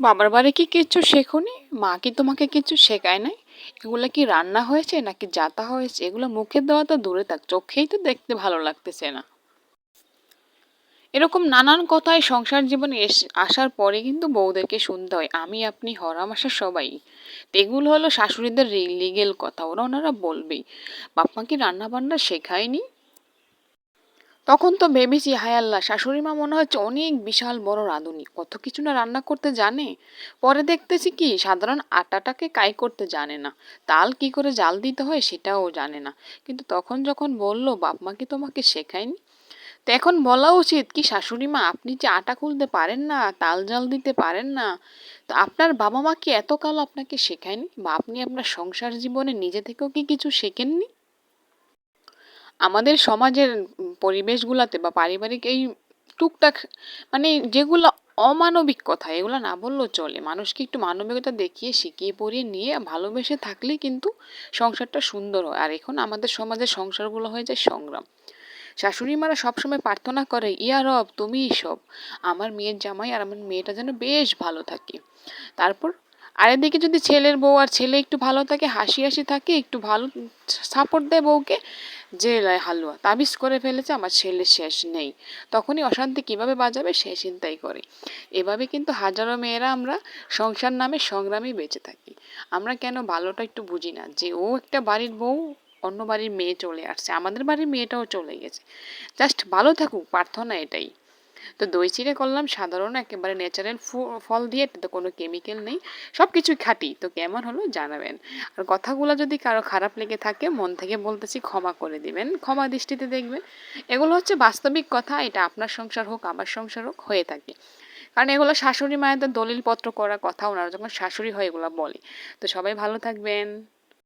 বাবার বাড়ি কি কিচ্ছু শেখোনি? মা কি তোমাকে কিছু শেখায় নাই? এগুলো কি রান্না হয়েছে নাকি যাতা হয়েছে? এগুলো মুখে দেওয়া তো দূরে থাক, চোখেই তো দেখতে ভালো লাগতেছে না। এরকম নানান কথায় সংসার জীবনে আসার পরে কিন্তু বউদেরকে শুনতে হয়, আমি, আপনি হরামাসা সবাই। এগুলো হলো শাশুড়িদের লিগেল কথা, ওরা ওনারা বলবেই। বাপ্পা কি রান্না বান্না শেখায়নি? তখন তো ভেবেছি, হায় আল্লাহ, শাশুড়ি মা মনে হচ্ছে অনেক বিশাল বড় রাঁধুনি। কত কিছু না রান্না করতে জানে। পরে দেখতেছি কি, সাধারণ আটাটাকে কাই করতে জানে না। তাল কি করে জাল দিতে হয় সেটাও জানে না। কিন্তু তখন যখন বলল, বাপ মা কি তোমাকে শেখায়নি? তো এখন বলা উচিত কি, শাশুড়ি মা, আপনি যে আটা খুলতে পারেন না, তাল জাল দিতে পারেন না, তো আপনার বাবা মা কি এত কাল আপনাকে শেখায়নি? বা আপনি আপনার সংসার জীবনে নিজে থেকেও কি কিছু শেখেননি? আমাদের সমাজের পরিবেশগুলাতে বা পারিবারিক এই টুকটাক মানে যেগুলো অমানবিক কথা, এগুলো না বললেও চলে। মানুষকে একটু মানবিকতা দেখিয়ে, শিখিয়ে, পড়িয়ে নিয়ে ভালোবেসে থাকলে কিন্তু সংসারটা সুন্দর হয়। আর এখন আমাদের সমাজের সংসারগুলো হয়ে যায় সংগ্রাম। শাশুড়ি মারা সবসময় প্রার্থনা করে, ইয়া রব তুমিই সব। আমার মেয়ের জামাই আর আমার মেয়েটা যেন বেশ ভালো থাকে। তারপর আর এদিকে যদি ছেলের বউ আর ছেলে একটু ভালো থাকে, হাসি হাসি থাকে, একটু ভালো সাপোর্ট দেয় বউকে যে লয় হালুয়া। তাবিজ করে ফেলেছে, আমার ছেলে শেষ নেই। তখনই অশান্তি কীভাবে বাজাবে, সে চিন্তাই করে। এভাবে কিন্তু হাজারো মেয়েরা আমরা সংসার নামে সংগ্রামী বেঁচে থাকি। আমরা কেন ভালোটা একটু বুঝি না? যে ও একটা বাড়ির বউ, অন্য বাড়ির মেয়ে চলে আসছে। আমাদের বাড়ির মেয়েটাও চলে গেছে। জাস্ট ভালো থাকুক, প্রার্থনা এটাই। তো দই চিড়ে করলাম, সাধারণ একেবারে ন্যাচারাল ফল দিয়ে এটাতে কোনো কেমিক্যাল নেই। সব কিছুই খাঁটি, তো কেমন হলো জানাবেন। আর কথাগুলো যদি কারও খারাপ লেগে থাকে, মন থেকে বলতেছি ক্ষমা করে দিবেন, ক্ষমা দৃষ্টিতে দেখবেন। এগুলো হচ্ছে বাস্তবিক কথা, এটা আপনার সংসার হোক, আমার সংসার হোক, হয়ে থাকে। কারণ এগুলো শাশুড়ি মায়েদের দলিলপত্র করা কথা, ওনারা যখন শাশুড়ি হয় এগুলো বলে। তো সবাই ভালো থাকবেন।